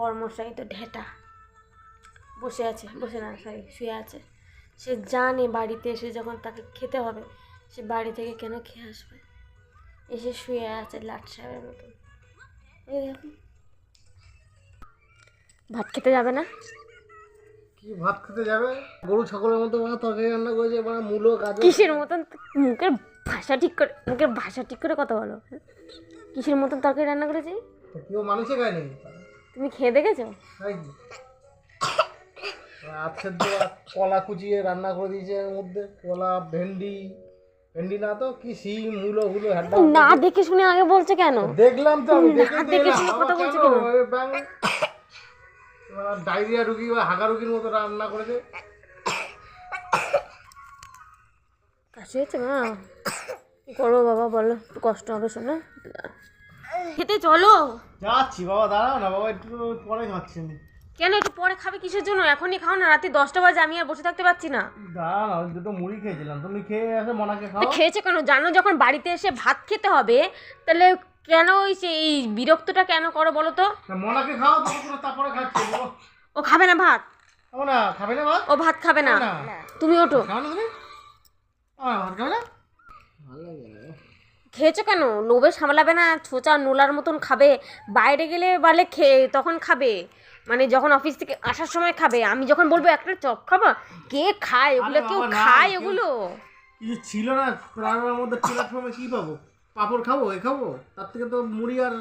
বর্মশাই তো ঢেটা। বসে আছে বসে না সরি শুয়ে আছে। সে জানে বাড়িতে এসে যখন তাকে খেতে হবে সে বাড়ি থেকে কেন খেয়ে আসবে? এসে শুয়ে আছে লাট সাহেবের মতন। ভাত খেতে যাবে না? কি ভাত খেতে যাবে? গরু ছাগলের মতো মানে তরকারি রান্না করেছে মানে মূলো গাজর। কিসের মতন মুখের ভাষা ঠিক করে মুখের ভাষা ঠিক করে কথা বলো। কিসের মতন তরকারি রান্না করেছি? কেউ মানুষে খায়নি। তুমি খেয়ে দেখেছ? তাই কি? আজ সেদ্ধ আর কলা কুচিয়ে রান্না করে দিয়েছে এর মধ্যে। কলা ভেন্ডি ভেন্ডি না তো কি সিম মূলো হ্যাড্ডা না দেখে শুনে আগে বলছে কেন? দেখলাম তো আমি দেখে দেখে শুনে কথা বলছে কেন? ডায়রিয়া রুগী বা হাগা রুগীর মতো রান্না করেছে। কাশি হয়েছে মা? কি করব বাবা বলো একটু কষ্ট হবে শোনো। খেতে চলো। যাচ্ছি বাবা দাঁড়াও না বাবা একটু পরে খাচ্ছি আমি। কেন একটু পরে খাবে কিসের জন্য? এখনই খাও না রাতে দশটা বাজে আমি আর বসে থাকতে পারছি না। দাঁড়াও দুটো মুড়ি খেয়েছিলাম। তুমি খেয়ে এসে মনাকে খাও। খেয়েছে কেন? জানো যখন বাড়িতে এসে ভাত খেতে হবে তাহলে কেন ওই সেই বিরক্তটা কেন করো বলো তো? মনাকে খাও তারপরে খাচ্ছি ও ও খাবে না ভাত। খাব না খাবে না ভাত? ও ভাত খাবে না। না। তুমি ওঠো। খাও না তুমি? ভাত খাবে না? ভালো লাগে না। খেয়েছো কেন? লোভে সামলাবে না? ছোচা নোলার মতন খাবে। বাইরে গেলে বলে খেয়ে তখন খাবে। মানে যখন অফিস থেকে আসার সময় খাবে। আমি যখন বলব একটা চপ খাব? কে খায়? ওগুলো কেউ খায় ওগুলো কিছু ছিল না। রান্নার মধ্যে প্ল্যাটফর্মে কি পাবো? পাপড় খাব? এ খাব? তার থেকে তো মুড়ি আর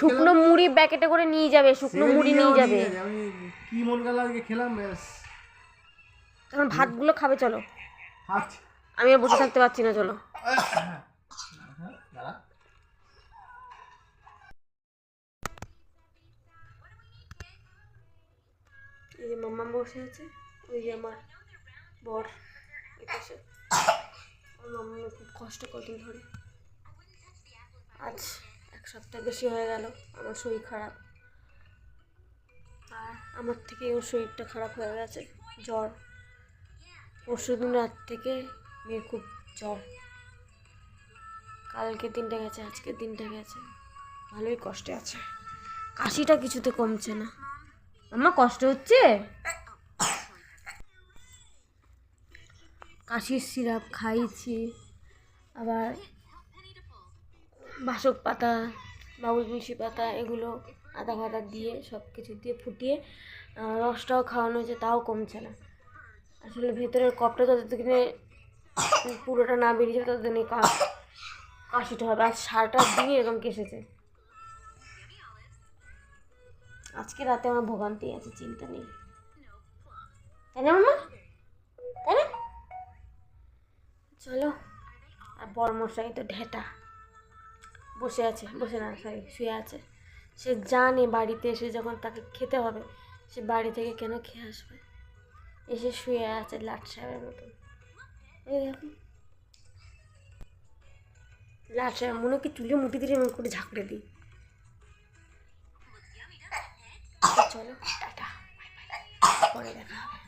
শুকনো মুড়ি প্যাকেটে করে নিয়ে যাবে শুকনো মুড়ি নিয়ে যাবে আমি কি মন গেল আজকে খেলাম ব্যাস। তখন ভাতগুলো খাবে চলো। আমি আর বসে থাকতে পারছি না চলো। এই যে মাম্মা বসে আছে, ওই যে আমার বর আমার মাম্মা খুব কষ্ট কদিন ধরে। আজ এক সপ্তাহ বেশি হয়ে গেল, আমার শরীর খারাপ। আর আমার থেকে ওর শরীরটা খারাপ হয়ে গেছে, জ্বর। পরশু দিন রাত থেকে মেয়ের খুব জ্বর। কালকে দিনটা গেছে আজকের দিনটা গেছে। ভালোই কষ্টে আছে। কাশিটা কিছুতে কমছে না। আমার কষ্ট হচ্ছে? কাশির সিরাপ খাইছি। আবার বাসক পাতা, বাবুল মিশি পাতা, এগুলো আদা ফাদা দিয়ে সব কিছু দিয়ে ফুটিয়ে রসটাও খাওয়ানো হয়েছে, তাও কমছে না। আসলে ভেতরের কপটা যতদিনে পুরোটা না বেরিয়ে যাবে, ততদিনে কাশিটা হবে। আর সারাটা দিয়ে এরকম কেসেছে। আজকে রাতে আমার ভোগান্তি আছে, চিন্তা নেই। তাই না, মামা? তাই না? চলো। আর বর্মশাই তো ঢেটা। বসে আছে, বসে না সরি শুয়ে আছে। সে জানে বাড়িতে এসে যখন তাকে খেতে হবে, সে বাড়ি থেকে কেন খেয়ে আসবে? এসে শুয়ে আছে লাট সাহেবের মতন। লাট সাহেব মনে কি চুলে মুটি দিলে এমন করে ঝাঁকড়ে দিই। চলো টাটা পরে দেখা হবে।